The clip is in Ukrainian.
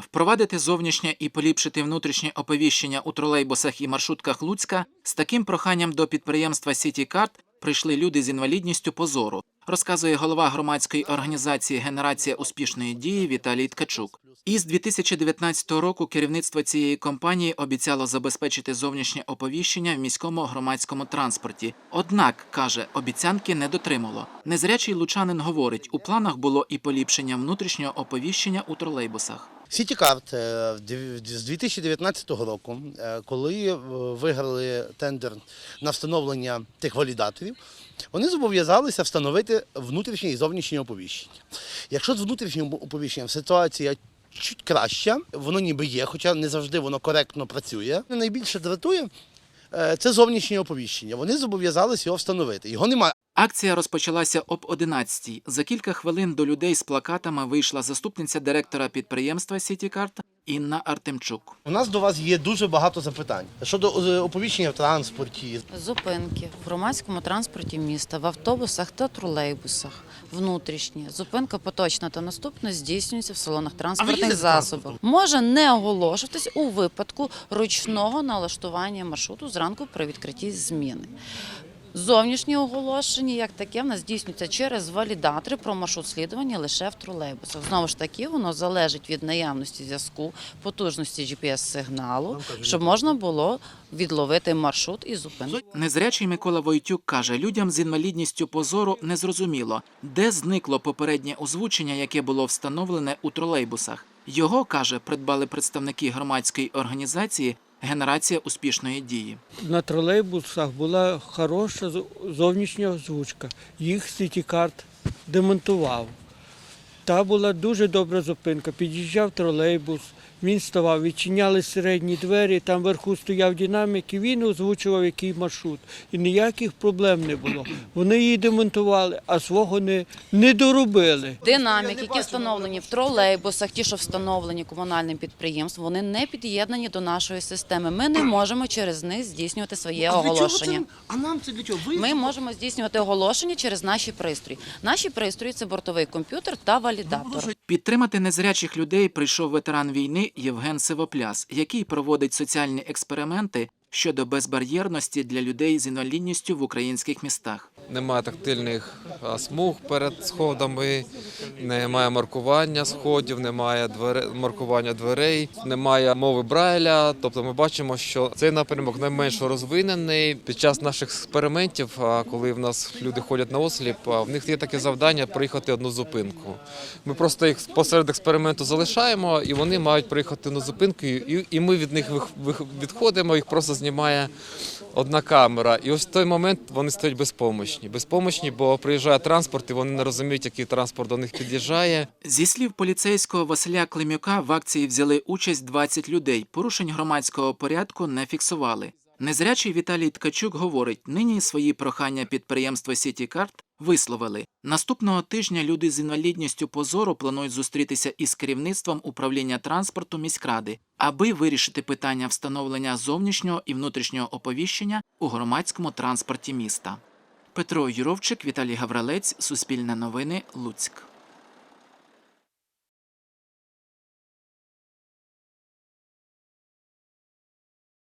Впровадити зовнішнє і поліпшити внутрішнє оповіщення у тролейбусах і маршрутках Луцька з таким проханням до підприємства «Сітікарт» прийшли люди з інвалідністю по зору, розказує голова громадської організації Генерація успішної дії Віталій Ткачук. І з 2019 року керівництво цієї компанії обіцяло забезпечити зовнішнє оповіщення в міському громадському транспорті. Однак, каже, обіцянки не дотримало. Незрячий лучанин говорить, у планах було і поліпшення внутрішнього оповіщення у тролейбусах. Сітікарт е, з 2019 року, е, коли е, виграли тендер на встановлення тих валідаторів, вони зобов'язалися встановити внутрішнє і зовнішнє оповіщення. Якщо з внутрішнім оповіщенням ситуація чуть краща, воно ніби є, хоча не завжди воно коректно працює. Найбільше дратує це зовнішнє оповіщення. Вони зобов'язалися його встановити. Його немає. Акція розпочалася об 11 За кілька хвилин до людей з плакатами вийшла заступниця директора підприємства «Сітікарт» Інна Артемчук. У нас до вас є дуже багато запитань щодо е, оповіщення в транспорті, Зупинки в громадському транспорті міста, в автобусах та тролейбусах. Внутрішні зупинка поточна та наступна здійснюється в салонах транспортних засобів. Може не оголошуватись у випадку ручного налаштування маршруту зранку при відкритті зміни. Зовнішнє оголошення, як таке, в нас здійснюється через валідатори про маршрут слідування лише в тролейбусах. Знову ж таки, воно залежить від наявності зв'язку, потужності GPS-сигналу, щоб можна було відловити маршрут і зупинку. Незрячий Микола Войтюк каже, людям з інвалідністю позору незрозуміло, де зникло попереднє озвучення, яке було встановлене у тролейбусах. Його, каже, придбали представники громадської організації Генерація успішної дії. на тролейбусах була хороша зовнішня озвучка. Їх сітікарт демонтував. Та була дуже добра зупинка. Під'їжджав тролейбус, він ставав, відчиняли середні двері, там вверху стояв динамік, і він озвучував який маршрут. І ніяких проблем не було. Вони її демонтували, а свого не, не доробили. Динаміки, які встановлені в тролейбусах, ті, що встановлені комунальним підприємством, вони не під'єднані до нашої системи. Ми не можемо через них здійснювати своє оголошення. А нам це для чого? Ви Ми можемо здійснювати оголошення через наші пристрої. Наші пристрої це бортовий комп'ютер та валідатор. Підтримати незрячих людей прийшов ветеран війни Євген Сивопляс, який проводить соціальні експерименти щодо безбар'єрності для людей з інвалідністю в українських містах. Немає тактильних смуг перед сходами, немає маркування сходів, немає двери, маркування дверей, немає мови Брайля. Тобто ми бачимо, що цей напрямок найменш розвинений. Під час наших експериментів, коли в нас люди ходять на осліп, в них є таке завдання приїхати одну зупинку. Ми просто їх посеред експерименту залишаємо, і вони мають приїхати на зупинку, і, ми від них відходимо, їх просто знімає одна камера. І ось в той момент вони стають безпомощні. Безпомощні, бо приїжджає транспорт, і вони не розуміють, який транспорт до них під'їжджає. Зі слів поліцейського Василя Климюка, в акції взяли участь 20 людей. Порушень громадського порядку не фіксували. Незрячий Віталій Ткачук говорить, нині свої прохання підприємства «Сітікарт» висловили. Наступного тижня люди з інвалідністю позору планують зустрітися із керівництвом управління транспорту міськради, аби вирішити питання встановлення зовнішнього і внутрішнього оповіщення у громадському транспорті міста. Петро Юровчик, Віталій Гавралець, Суспільне новини, Луцьк.